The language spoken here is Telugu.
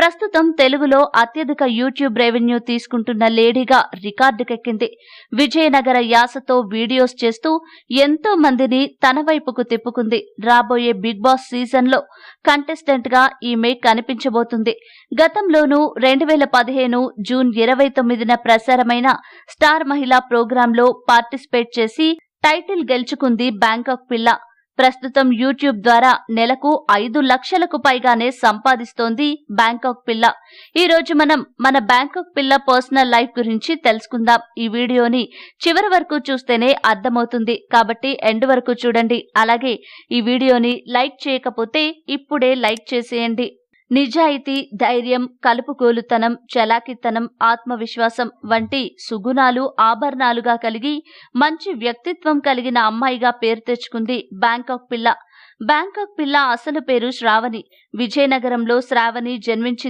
ప్రస్తుతం తెలుగులో అత్యధిక యూట్యూబ్ రెవెన్యూ తీసుకుంటున్న లేడీగా రికార్డుకెక్కింది. విజయనగర యాసతో వీడియోస్ చేస్తూ ఎంతో మందిని తన వైపుకు తిప్పుకుంది. రాబోయే బిగ్ బాస్ సీజన్లో కంటెస్టెంట్గా ఈమె కనిపించబోతుంది. గతంలోనూ రెండు వేల పదిహేను జూన్ ఇరవై తొమ్మిదిన ప్రసారమైన స్టార్ మహిళా ప్రోగ్రాంలో పార్టిసిపేట్ చేసి టైటిల్ గెలుచుకుంది బ్యాంకాక్ పిల్ల. ప్రస్తుతం యూట్యూబ్ ద్వారా నెలకు ఐదు లక్షలకు పైగానే సంపాదిస్తోంది బ్యాంకాక్ పిల్ల. ఈ రోజు మనం మన బ్యాంకాక్ పిల్ల పర్సనల్ లైఫ్ గురించి తెలుసుకుందాం. ఈ వీడియోని చివరి వరకు చూస్తేనే అర్థమవుతుంది. కాబట్టి ఎండ్ వరకు చూడండి. అలాగే ఈ వీడియోని లైక్ చేయకపోతే ఇప్పుడే లైక్ చేసేయండి. నిజాయితీ ధైర్యం కలుపుకోలుతనం చలాకితనం ఆత్మవిశ్వాసం వంటి సుగుణాలు ఆభరణాలుగా కలిగి మంచి వ్యక్తిత్వం కలిగిన అమ్మాయిగా పేరు తెచ్చుకుంది బ్యాంకాక్ పిల్ల. బ్యాంకాక్ పిల్ల అసలు పేరు శ్రావణి. విజయనగరంలో శ్రావణి జన్మించింది